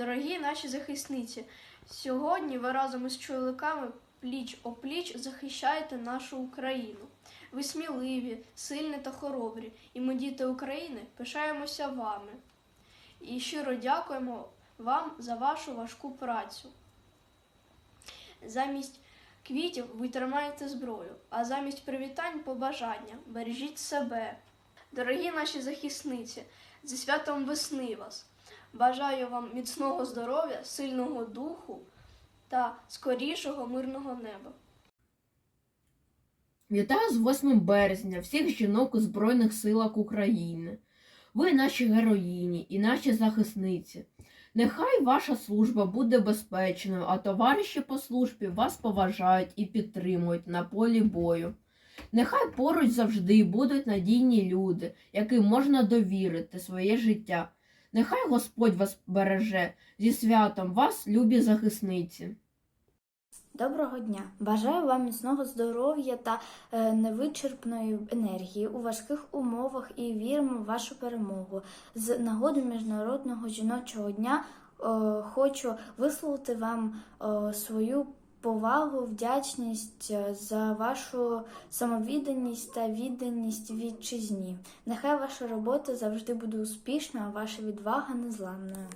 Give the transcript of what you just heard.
Дорогі наші захисниці, сьогодні ви разом із чоловіками пліч опліч захищаєте нашу Україну. Ви сміливі, сильні та хоробрі, і ми, діти України, пишаємося вами. І щиро дякуємо вам за вашу важку працю. Замість квітів ви тримаєте зброю, а замість привітань побажання бережіть себе. Дорогі наші захисниці, зі святом весни вас! Бажаю вам міцного здоров'я, сильного духу та скорішого мирного неба. Вітаю з 8 березня всіх жінок у Збройних силах України. Ви наші героїні і наші захисниці. Нехай ваша служба буде безпечною, а товариші по службі вас поважають і підтримують на полі бою. Нехай поруч завжди будуть надійні люди, яким можна довірити своє життя. Нехай Господь вас береже зі святом вас, любі захисниці. Доброго дня! Бажаю вам міцного здоров'я та е, невичерпної енергії у важких умовах і віримо в вашу перемогу. З нагоди Міжнародного жіночого дня е, хочу висловити вам е, свою повагу, вдячність е, за вашу самовідданість та відданість вітчизні. Нехай ваша робота завжди буде успішна, а ваша відвага незламною.